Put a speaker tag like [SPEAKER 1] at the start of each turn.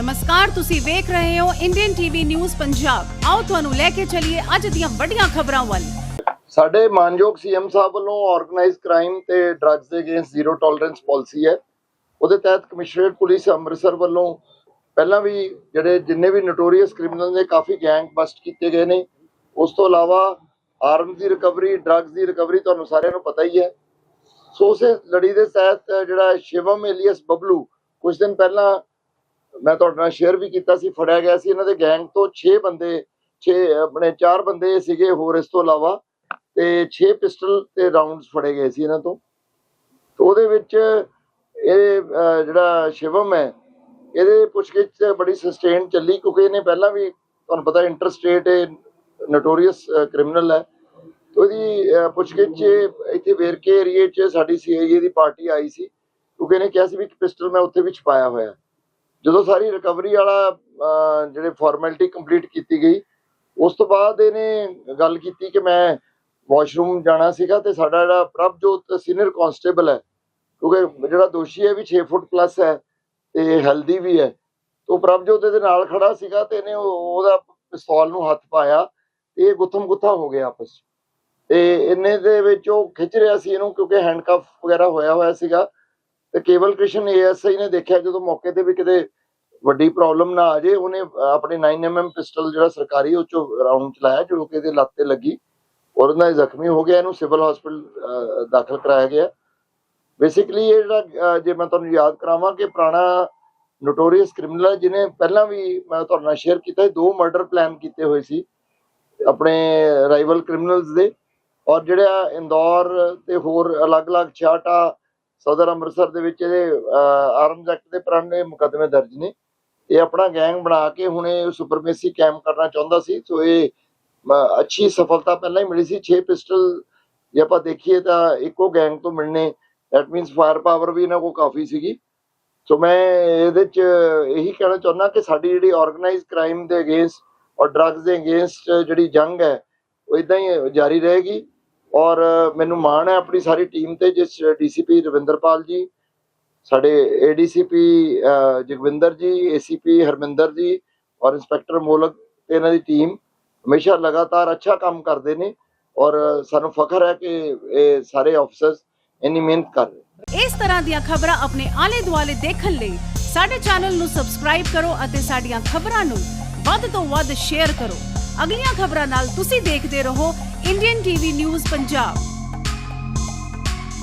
[SPEAKER 1] ਨਮਸਕਾਰ, ਤੁਸੀਂ ਵੇਖ ਰਹੇ ਹੋ ਇੰਡੀਅਨ ਟੀਵੀ ਨਿਊਜ਼ ਪੰਜਾਬ ਆਓ ਤੁਹਾਨੂੰ ਲੈ ਕੇ ਚੱਲੀਏ ਅੱਜ ਦੀਆਂ ਵੱਡੀਆਂ ਖਬਰਾਂ ਵੱਲ।
[SPEAKER 2] ਸਾਡੇ ਮਾਨਯੋਗ ਸੀਐਮ ਸਾਹਿਬ ਵੱਲੋਂ ਆਰਗੇਨਾਈਜ਼ ਕ੍ਰਾਈਮ ਤੇ ਡਰੱਗਸ ਦੇ ਅਗੇਂਸਟ ਜ਼ੀਰੋ ਟੋਲਰੈਂਸ ਪਾਲਿਸੀ ਹੈ। ਉਹਦੇ ਤਹਿਤ ਕਮਿਸ਼ਨਰੇਟ ਪੁਲਿਸ ਅੰਮ੍ਰਿਤਸਰ ਵੱਲੋਂ ਪਹਿਲਾਂ ਵੀ ਜਿਹੜੇ ਜਿੰਨੇ ਵੀ ਨੋਟੋਰੀਅਸ ਕ੍ਰਿਮੀਨਲ ਨੇ, ਕਾਫੀ ਗੈਂਗ ਬਸਟ ਕੀਤੇ ਗਏ ਨੇ। ਉਸ ਤੋਂ ਇਲਾਵਾ ਆਰਮਸ ਦੀ ਰਿਕਵਰੀ ਡਰੱਗਸ ਦੀ ਰਿਕਵਰੀ ਤੁਹਾਨੂੰ ਸਾਰਿਆਂ ਨੂੰ ਪਤਾ ਹੀ ਹੈ। ਸੋ ਉਸੇ ਲੜੀ ਦੇ ਤਹਿਤ ਜਿਹੜਾ ਸ਼ਿਵਮ ਏਲੀਅਸ ਬਬਲੂ ਕੁਝ ਦਿਨ ਪਹਿਲਾਂ ਮੈਂ ਤੁਹਾਡੇ ਨਾਲ ਸ਼ੇਅਰ ਵੀ ਕੀਤਾ ਸੀ, ਫੜਿਆ ਗਿਆ ਸੀ। ਇਹਨਾਂ ਦੇ ਗੈਂਗ ਤੋਂ 6 ਬੰਦੇ 6 ਆਪਣੇ 4 ਬੰਦੇ ਸੀਗੇ, ਹੋਰ ਇਸ ਤੋਂ ਇਲਾਵਾ ਤੇ 6 ਪਿਸਟਲ ਤੇ ਰਾਉਂਡਸ ਫੜੇ ਗਏ ਸੀ ਇਹਨਾਂ ਤੋਂ। ਤੇ ਉਹਦੇ ਵਿੱਚ ਇਹ ਜਿਹੜਾ ਸ਼ਿਵਮ ਹੈ, ਇਹਦੇ ਪੁੱਛਗਿੱਛ ਬੜੀ ਸਸਟੇਨ ਚੱਲੀ ਕਿਉਂਕਿ ਇਹਨੇ ਪਹਿਲਾਂ ਵੀ, ਤੁਹਾਨੂੰ ਪਤਾ ਇੰਟਰਸਟੇਟ ਨੋਟੋਰੀਅਸ ਕ੍ਰਿਮੀਨਲ ਹੈ। ਤੇ ਉਹਦੀ ਪੁੱਛਗਿੱਛ ਇੱਥੇ ਵੇਰਕੇ ਏਰੀਏ 'ਚ ਸਾਡੀ ਸੀਆਈਏ ਦੀ ਪਾਰਟੀ ਆਈ ਸੀ। ਕਿਉਂਕਿ ਇਹਨੇ ਕਿਹਾ ਸੀ ਵੀ ਪਿਸਟਲ ਮੈਂ ਉੱਥੇ ਵੀ ਛਪਾਇਆ ਹੋਇਆ। ਜਦੋਂ ਸਾਰੀ ਰਿਕਵਰੀ ਵਾਲਾ ਜਿਹੜੇ ਫਾਰਮੈਲਿਟੀ ਕੰਪਲੀਟ ਕੀਤੀ ਗਈ, ਉਸ ਤੋਂ ਬਾਅਦ ਇਹਨੇ ਗੱਲ ਕੀਤੀ ਕਿ ਮੈਂ ਵਾਸ਼ਰੂਮ ਜਾਣਾ ਸੀਗਾ ਤੇ ਸਾਡਾ ਜਿਹੜਾ ਪ੍ਰਭਜੋਤ ਸੀਨੀਅਰ ਕਾਂਸਟੇਬਲ ਹੈ, ਕਿਉਂਕਿ ਜਿਹੜਾ ਦੋਸ਼ੀ ਹੈ ਵੀ 6 ਫੁੱਟ ਪਲੱਸ ਹੈ ਤੇ ਹੈਲਦੀ ਵੀ ਹੈ, ਤੋਂ ਪ੍ਰਭਜੋਤ ਦੇ ਨਾਲ ਖੜਾ ਸੀਗਾ ਤੇ ਇਹਨੇ ਉਹ- ਉਹਦਾ ਪਿਸਤੌਲ ਨੂੰ ਹੱਥ ਪਾਇਆ ਤੇ ਇਹ ਗੁੱਥਮ ਗੁੱਥਾ ਹੋ ਗਿਆ ਆਪਸ ਤੇ ਇੰਨੇ ਦੇ ਵਿੱਚ ਉਹ ਖਿੱਚ ਰਿਹਾ ਸੀ ਇਹਨੂੰ ਕਿਉਂਕਿ ਹੈਂਡਕਫ ਵਗੈਰਾ ਹੋਇਆ ਹੋਇਆ ਸੀਗਾ। ਤੇ ਕੇਵਲ ਕ੍ਰਿਸ਼ਨ ਏਐਸਆਈ ਨੇ ਦੇਖਿਆ ਜਦੋਂ ਮੌਕੇ ਤੇ ਵੀ ਕਿਤੇ ਵੱਡੀ ਪ੍ਰੋਬਲਮ ਨਾ ਆ ਜੇ, ਉਹਨੇ ਆਪਣੇ 9mm ਪਿਸਟਲ ਜਿਹੜਾ ਸਰਕਾਰੀ ਉਹ ਚੋਂ ਰਾਉਂਡ ਚਲਾਇਆ, ਜੋ ਕਿ ਇਹਦੇ ਲੱਤ ਤੇ ਲੱਗੀ। ਔਰ ਉਹਦਾ ਜ਼ਖਮੀ ਹੋ ਗਿਆ, ਇਹਨੂੰ ਸਿਵਲ ਹਸਪੀਟਲ ਦਾਖਲ ਕਰਾਇਆ ਗਿਆ। ਬੇਸਿਕਲੀ ਇਹ ਜਿਹੜਾ ਜੇ ਮੈਂ ਤੁਹਾਨੂੰ ਯਾਦ ਕਰਾਵਾਂ ਕਿ ਪੁਰਾਣਾ ਨੋਟੋਰੀਅਸ ਕ੍ਰਿਮੀਨਲ ਜਿਹਨੇ ਪਹਿਲਾਂ ਵੀ ਮੈਂ ਤੁਹਾਡੇ ਨਾਲ ਸ਼ੇਅਰ ਕੀਤਾ ਦੋ ਮਰਡਰ ਪਲਾਨ ਕੀਤੇ ਹੋਏ ਸੀ ਆਪਣੇ ਰਾਈਵਲ ਕ੍ਰਿਮੀਨਲਸ ਦੇ। ਔਰ ਜਿਹੜਾ ਇੰਦੌਰ ਤੇ ਹੋਰ ਅਲੱਗ-ਅਲੱਗ ਛਾਟਾ ਸਦਰ ਅੰਮ੍ਰਿਤਸਰ ਦੇ ਵਿੱਚ ਇਹਦੇ ਆਰਮਸ ਐਕਟ ਦੇ ਪੁਰਾਣੇ ਮੁਕੱਦਮੇ ਦਰਜ ਨੇ। ਇਹ ਆਪਣਾ ਗੈਂਗ ਬਣਾ ਕੇ ਹੁਣ ਇਹ ਸੁਪਰਮੇਸੀ ਕੈਂਪ ਕਰਨਾ ਚਾਹੁੰਦਾ ਸੀ। ਸੋ ਇਹ ਅੱਛੀ ਸਫਲਤਾ ਪਹਿਲਾਂ ਹੀ ਮਿਲੀ ਸੀ। 6 ਪਿਸਟਲ ਜੇ ਆਪਾਂ ਦੇਖੀਏ ਤਾਂ ਇੱਕੋ ਗੈਂਗ ਤੋਂ ਮਿਲਣੇ ਦੈਟ ਮੀਨਸ ਫਾਇਰ ਪਾਵਰ ਵੀ ਇਹਨਾਂ ਕੋਲ ਕਾਫੀ ਸੀਗੀ। ਸੋ ਮੈਂ ਇਹਦੇ ਚ ਇਹੀ ਕਹਿਣਾ ਚਾਹੁੰਦਾ ਕਿ ਸਾਡੀ ਜਿਹੜੀ ਆਰਗੇਨਾਈਜ਼ ਕ੍ਰਾਈਮ ਦੇ ਅਗੇਂਸਟ ਔਰ ਡਰੱਗਸ ਦੇ ਅਗੇਂਸਟ ਜਿਹੜੀ ਜੰਗ ਹੈ, ਉਹ ਇਦਾਂ ਹੀ ਜਾਰੀ ਰਹੇਗੀ। ਔਰ ਮੈਨੂੰ ਮਾਣ ਹੈ ਆਪਣੀ ਸਾਰੀ ਟੀਮ ਤੇ, ਜਿਸ ਡੀਸੀਪੀ ਰਵਿੰਦਰਪਾਲ ਜੀ, ਸਾਡੇ ਏਡੀਸੀਪੀ ਜਗਵਿੰਦਰ ਜੀ, ਏਸੀਪੀ ਹਰਮਿੰਦਰ ਜੀ ਔਰ ਇੰਸਪੈਕਟਰ ਮੋਲਕ ਤੇ ਇਹਨਾਂ ਦੀ ਟੀਮ ਹਮੇਸ਼ਾ ਲਗਾਤਾਰ ਅੱਛਾ ਕੰਮ ਕਰਦੇ ਨੇ ਔਰ ਸਾਨੂੰ ਫਖਰ ਹੈ ਕਿ ਇਹ ਸਾਰੇ ਆਫੀਸਰਸ ਇੰਨੀ ਮਿਹਨਤ ਕਰ ਰਹੇ
[SPEAKER 1] ਇਸ ਤਰ੍ਹਾਂ ਦੀਆਂ ਖਬਰਾਂ ਆਪਣੇ ਆਲੇ ਦੁਆਲੇ ਦੇਖਣ ਲਈ ਸਾਡੇ ਚੈਨਲ ਨੂੰ ਸਬਸਕ੍ਰਾਈਬ ਕਰੋ ਅਤੇ ਸਾਡੀਆਂ ਖਬਰਾਂ ਨੂੰ ਵੱਧ ਤੋਂ ਵੱਧ ਸ਼ੇਅਰ ਕਰੋ। ਅਗਲੀਆਂ ਖਬਰਾਂ ਨਾਲ ਤੁਸੀਂ ਦੇਖਦੇ ਰਹੋ। Indian TV news Punjab.